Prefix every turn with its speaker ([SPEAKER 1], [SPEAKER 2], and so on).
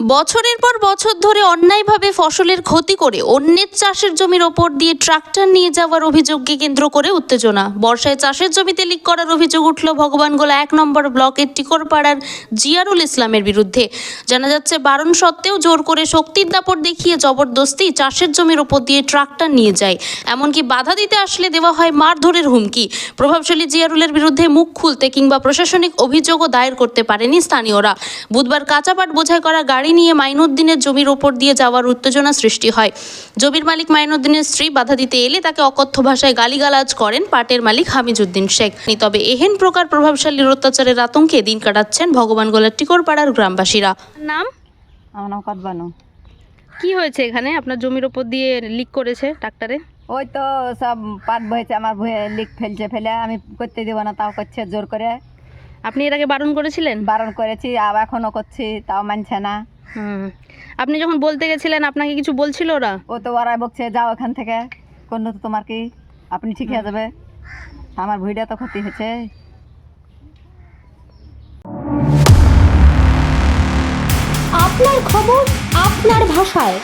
[SPEAKER 1] বছরের পর বছর ধরে অন্যায়ভাবে ফসলের ক্ষতি করে অন্যের চাষের জমির ওপর দিয়ে ট্রাক্টর নিয়ে যাওয়ার অভিযোগকে কেন্দ্র করে উত্তেজনা। বর্ষায় চাষের জমিতে লিক করার অভিযোগ উঠল ভগবানগোলা এক নম্বর ব্লকের টিকরপাড়ার জিয়ারুল ইসলামের বিরুদ্ধে। জানা যাচ্ছে, বারণ সত্ত্বেও জোর করে শক্তির দাপট দেখিয়ে জবরদস্তি চাষের জমির ওপর দিয়ে ট্রাক্টর নিয়ে যায়। এমনকি বাধা দিতে আসলে দেওয়া হয় মারধরের হুমকি। প্রভাবশালী জিয়ারুলের বিরুদ্ধে মুখ খুলতে কিংবা প্রশাসনিক অভিযোগও দায়ের করতে পারেনি স্থানীয়রা। বুধবার কাঁচাপাট বোঝাই করা গাড়ি নিয়ে মাইনুদ্দিনের জমির ওপর দিয়ে যাওয়ার উত্তেজনা সৃষ্টি হয়। জমির মালিক মাইনুদ্দিনের স্ত্রী বাধা দিতে এলে তাকে অকথ্য ভাষায় গালিগালাজ করেন পাটের মালিক হামিজুদ্দিন শেখ। তবে এহেন প্রকার প্রভাবশালীর অত্যাচারের আতঙ্কে দিন কাটাচ্ছেন ভগবানগোলার টিকরপাড়ার গ্রামবাসীরা। নাম?
[SPEAKER 2] আমার নাম কদবানু।
[SPEAKER 1] কি হয়েছে এখানে? আপনার জমির ওপর দিয়ে লিক করেছে ট্রাক্টরে
[SPEAKER 2] ওই তো সব পাট বইছে আমার বইয়ে লিক ফেলছে ফেলে আমি করতে দেবো না তাও করছে জোর করে।
[SPEAKER 1] আপনি এর আগে বারণ করেছিলেন?
[SPEAKER 2] বারণ করেছি আর এখনও করছি তাও মানছে না।
[SPEAKER 1] হুম। আপনি যখন বলতে গেছিলেন আপনাকে কিছু বলছিল ওরা?
[SPEAKER 2] ও তো ওরা বলছে যাও এখান থেকে কোন তো তোমার কি? আপনি ঠিক হয়ে যাবে। আমার ভুঁড়িটা তো ক্ষতি হয়েছে।
[SPEAKER 3] আপনার খবর আপনার ভাষায়।